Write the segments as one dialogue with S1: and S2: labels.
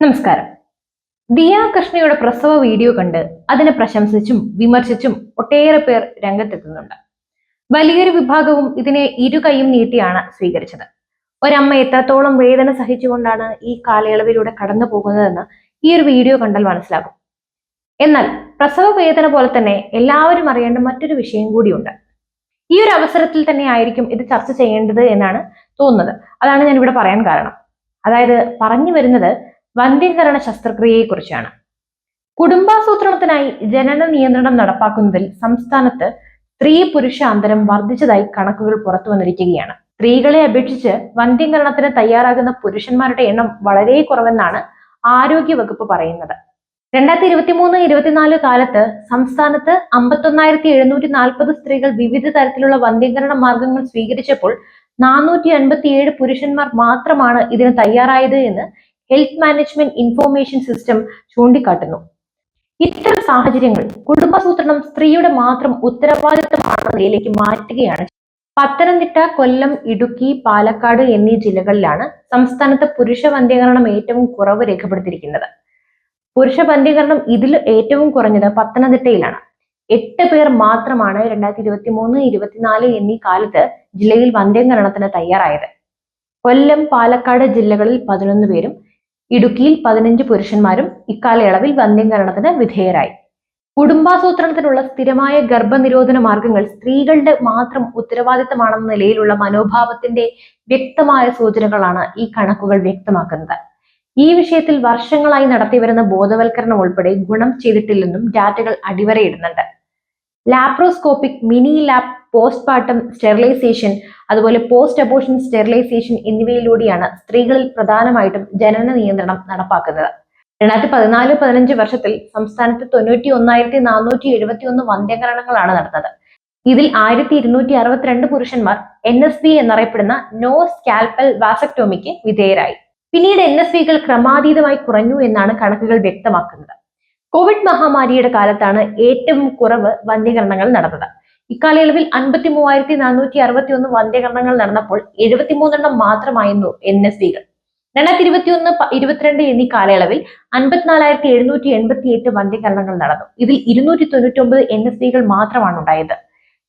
S1: നമസ്കാരം. ദിയ കൃഷ്ണയുടെ പ്രസവ വീഡിയോ കണ്ട് അതിനെ പ്രശംസിച്ചും വിമർശിച്ചും ഒട്ടേറെ പേർ രംഗത്തെത്തുന്നുണ്ട്. വലിയൊരു വിഭാഗവും ഇതിനെ ഇരു കൈയും നീട്ടിയാണ് സ്വീകരിച്ചത്. ഒരമ്മ എത്രത്തോളം വേദന സഹിച്ചുകൊണ്ടാണ് ഈ കാലയളവിലൂടെ കടന്നു പോകുന്നതെന്ന് ഈ ഒരു വീഡിയോ കണ്ടാൽ മനസ്സിലാകും. എന്നാൽ പ്രസവ വേദന പോലെ തന്നെ എല്ലാവരും അറിയേണ്ട മറ്റൊരു വിഷയം കൂടിയുണ്ട്. ഈ ഒരു അവസരത്തിൽ തന്നെ ആയിരിക്കും ഇത് ചർച്ച ചെയ്യേണ്ടത് എന്നാണ് തോന്നുന്നത്. അതാണ് ഞാൻ ഇവിടെ പറയാൻ കാരണം. അതായത് പറഞ്ഞു വരുന്നത് വന്ധ്യീകരണ ശസ്ത്രക്രിയയെക്കുറിച്ചാണ്. കുടുംബാസൂത്രണത്തിനായി ജനന നിയന്ത്രണം നടപ്പാക്കുന്നതിൽ സംസ്ഥാനത്ത് സ്ത്രീ പുരുഷ അന്തരം വർദ്ധിച്ചതായി കണക്കുകൾ പുറത്തു വന്നിരിക്കുകയാണ്. സ്ത്രീകളെ അപേക്ഷിച്ച് വന്ധ്യീകരണത്തിന് തയ്യാറാകുന്ന പുരുഷന്മാരുടെ എണ്ണം വളരെ കുറവെന്നാണ് ആരോഗ്യ വകുപ്പ് പറയുന്നത്. രണ്ടായിരത്തി ഇരുപത്തി മൂന്ന് ഇരുപത്തിനാല് കാലത്ത് സംസ്ഥാനത്ത് അമ്പത്തൊന്നായിരത്തി എഴുന്നൂറ്റി നാൽപ്പത് സ്ത്രീകൾ വിവിധ തരത്തിലുള്ള വന്ധ്യീകരണ മാർഗങ്ങൾ സ്വീകരിച്ചപ്പോൾ നാനൂറ്റി അൻപത്തിയേഴ് പുരുഷന്മാർ മാത്രമാണ് ഇതിന് തയ്യാറായത് എന്ന് ഹെൽത്ത് മാനേജ്മെന്റ് ഇൻഫോർമേഷൻ സിസ്റ്റം ചൂണ്ടിക്കാട്ടുന്നു. ഇത്തരം സാഹചര്യങ്ങൾ കുടുംബസൂത്രണം സ്ത്രീയുടെ മാത്രം ഉത്തരവാദിത്തമാണെന്ന നിലയിലേക്ക് മാറ്റുകയാണ് പത്തനംതിട്ട കൊല്ലം ഇടുക്കി പാലക്കാട് എന്നീ ജില്ലകളിലാണ് സംസ്ഥാനത്ത് പുരുഷ വന്ധ്യകരണം ഏറ്റവും കുറവ് രേഖപ്പെടുത്തിയിരിക്കുന്നത്. പുരുഷ വന്ധ്യകരണം ഇതിൽ ഏറ്റവും കുറഞ്ഞത് പത്തനംതിട്ടയിലാണ്. എട്ട് പേർ മാത്രമാണ് രണ്ടായിരത്തി ഇരുപത്തി മൂന്ന് ഇരുപത്തിനാല് എന്നീ കാലത്ത് ജില്ലയിൽ വന്ധ്യകരണത്തിന് തയ്യാറായത്. കൊല്ലം പാലക്കാട് ജില്ലകളിൽ പതിനൊന്ന് പേരും ഇടുക്കിയിൽ പതിനഞ്ച് പുരുഷന്മാരും ഇക്കാലയളവിൽ വന്ധ്യംകരണത്തിന് വിധേയരായി. കുടുംബാസൂത്രണത്തിനുള്ള സ്ഥിരമായ ഗർഭനിരോധന മാർഗങ്ങൾ സ്ത്രീകളുടെ മാത്രം ഉത്തരവാദിത്തമാണെന്ന നിലയിലുള്ള മനോഭാവത്തിന്റെ വ്യക്തമായ സൂചനകളാണ് ഈ കണക്കുകൾ വ്യക്തമാക്കുന്നത്. ഈ വിഷയത്തിൽ വർഷങ്ങളായി നടത്തിവരുന്ന ബോധവൽക്കരണം ഉൾപ്പെടെ ഗുണം ചെയ്തിട്ടില്ലെന്നും ഡാറ്റകൾ അടിവരയിടുന്നുണ്ട്. Laparoscopic mini lap postpartum sterilisation അതുപോലെ പോസ്റ്റ് അബോഷൻ സ്റ്റെറിലൈസേഷൻ എന്നിവയിലൂടെയാണ് സ്ത്രീകളിൽ പ്രധാനമായിട്ടും ജനന നിയന്ത്രണം നടപ്പാക്കുന്നത്. രണ്ടായിരത്തി പതിനാല് പതിനഞ്ച് വർഷത്തിൽ സംസ്ഥാനത്ത് തൊണ്ണൂറ്റി ഒന്നായിരത്തി നാനൂറ്റി എഴുപത്തി ഒന്ന് വന്ധ്യകരണങ്ങളാണ് നടന്നത്. ഇതിൽ ആയിരത്തി ഇരുന്നൂറ്റി അറുപത്തിരണ്ട് പുരുഷന്മാർ എൻ എസ് ബി എന്നറിയപ്പെടുന്ന നോ സ്കാൽപ്പൽ വാസക്ടോമിക്ക് വിധേയരായി. പിന്നീട് എൻ എസ് ബികൾ ക്രമാതീതമായി കുറഞ്ഞു എന്നാണ് കണക്കുകൾ വ്യക്തമാക്കുന്നത്. കോവിഡ് മഹാമാരിയുടെ കാലത്താണ് ഏറ്റവും കുറവ് വന്ധ്യകരണങ്ങൾ നടന്നത്. ഇക്കാലയളവിൽ അൻപത്തി മൂവായിരത്തി നാനൂറ്റി അറുപത്തി ഒന്ന് വന്ധ്യകരണങ്ങൾ നടന്നപ്പോൾ എഴുപത്തിമൂന്നെണ്ണം മാത്രമായിരുന്നു എൻ എസ് വികൾ രണ്ടായിരത്തി ഇരുപത്തി ഒന്ന് ഇരുപത്തിരണ്ട് എന്നീ കാലയളവിൽ അൻപത്തിനാലായിരത്തി എഴുന്നൂറ്റി എൺപത്തി എട്ട് വന്ധ്യകരണങ്ങൾ നടന്നു. ഇതിൽ ഇരുന്നൂറ്റി തൊണ്ണൂറ്റി ഒമ്പത് എൻ എസ് വികൾ മാത്രമാണ് ഉണ്ടായത്.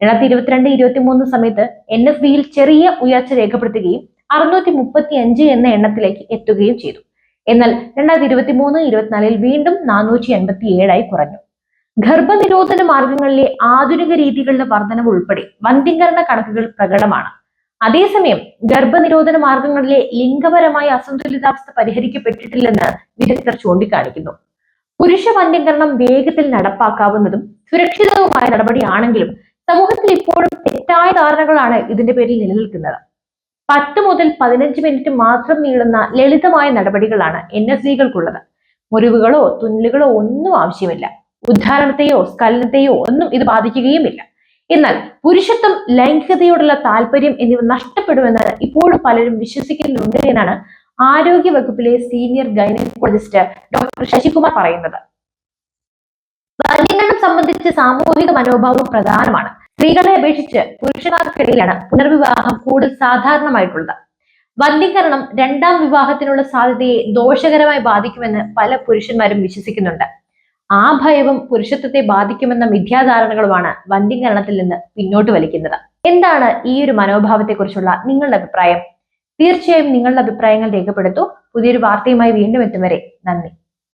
S1: രണ്ടായിരത്തി ഇരുപത്തിരണ്ട് ഇരുപത്തി മൂന്ന് സമയത്ത് എൻ എസ് ബിയിൽ ചെറിയ ഉയർച്ച രേഖപ്പെടുത്തുകയും അറുന്നൂറ്റി മുപ്പത്തി അഞ്ച് എന്ന എണ്ണത്തിലേക്ക് എത്തുകയും ചെയ്തു. എന്നാൽ രണ്ടായിരത്തി ഇരുപത്തി മൂന്ന് ഇരുപത്തിനാലിൽ വീണ്ടും നാനൂറ്റി എൺപത്തി ഏഴായി കുറഞ്ഞു. ഗർഭനിരോധന മാർഗങ്ങളിലെ ആധുനിക രീതികളുടെ വർധനവ് ഉൾപ്പെടെ വന്ധ്യീകരണ കണക്കുകൾ പ്രകടമാണ്. അതേസമയം ഗർഭനിരോധന മാർഗങ്ങളിലെ ലിംഗപരമായ അസന്തുലിതാവസ്ഥ പരിഹരിക്കപ്പെട്ടിട്ടില്ലെന്ന് വിദഗ്ധർ ചൂണ്ടിക്കാണിക്കുന്നു. പുരുഷ വന്ധ്യീകരണം വേഗത്തിൽ നടപ്പാക്കാവുന്നതും സുരക്ഷിതവുമായ നടപടിയാണെങ്കിലും സമൂഹത്തിൽ ഇപ്പോഴും തെറ്റായ ധാരണകളാണ് ഇതിന്റെ പേരിൽ നിലനിൽക്കുന്നത്. പത്ത് മുതൽ പതിനഞ്ച് മിനിറ്റ് മാത്രം നീളുന്ന ലളിതമായ നടപടികളാണ് എൻ എസ് സികൾക്കുള്ളത് മുറിവുകളോ തുന്നലുകളോ ഒന്നും ആവശ്യമില്ല. ഉദ്ധാരണത്തെയോ സ്കലനത്തെയോ ഒന്നും ഇത് ബാധിക്കുകയുമില്ല. എന്നാൽ പുരുഷത്വം ലൈംഗികതയോടുള്ള താല്പര്യം എന്നിവ നഷ്ടപ്പെടുമെന്ന് ഇപ്പോഴും പലരും വിശ്വസിക്കുന്നുണ്ട് എന്നാണ് ആരോഗ്യ വകുപ്പിലെ സീനിയർ ഗൈനക്കോളജിസ്റ്റ് ഡോക്ടർ ശശികുമാർ പറയുന്നത്. വന്ധ്യീകരണം സംബന്ധിച്ച് സാമൂഹിക മനോഭാവം പ്രധാനമാണ്. സ്ത്രീകളെ അപേക്ഷിച്ച് പുരുഷന്മാർക്കിടയിലാണ് പുനർവിവാഹം കൂടുതൽ സാധാരണമായിട്ടുള്ളത്. വന്ധ്യീകരണം രണ്ടാം വിവാഹത്തിനുള്ള സാധ്യതയെ ദോഷകരമായി ബാധിക്കുമെന്ന് പല പുരുഷന്മാരും വിശ്വസിക്കുന്നുണ്ട്. ആ ഭയവും പുരുഷത്വത്തെ ബാധിക്കുമെന്ന മിഥ്യാധാരണകളുമാണ് വന്ധ്യീകരണത്തിൽ നിന്ന് പിന്നോട്ട് വലിക്കുന്നത്. എന്താണ് ഈ ഒരു മനോഭാവത്തെക്കുറിച്ചുള്ള നിങ്ങളുടെ അഭിപ്രായം? തീർച്ചയായും നിങ്ങളുടെ അഭിപ്രായങ്ങൾ രേഖപ്പെടുത്തൂ. പുതിയൊരു വാർത്തയുമായി വീണ്ടും എത്തും വരെ നന്ദി.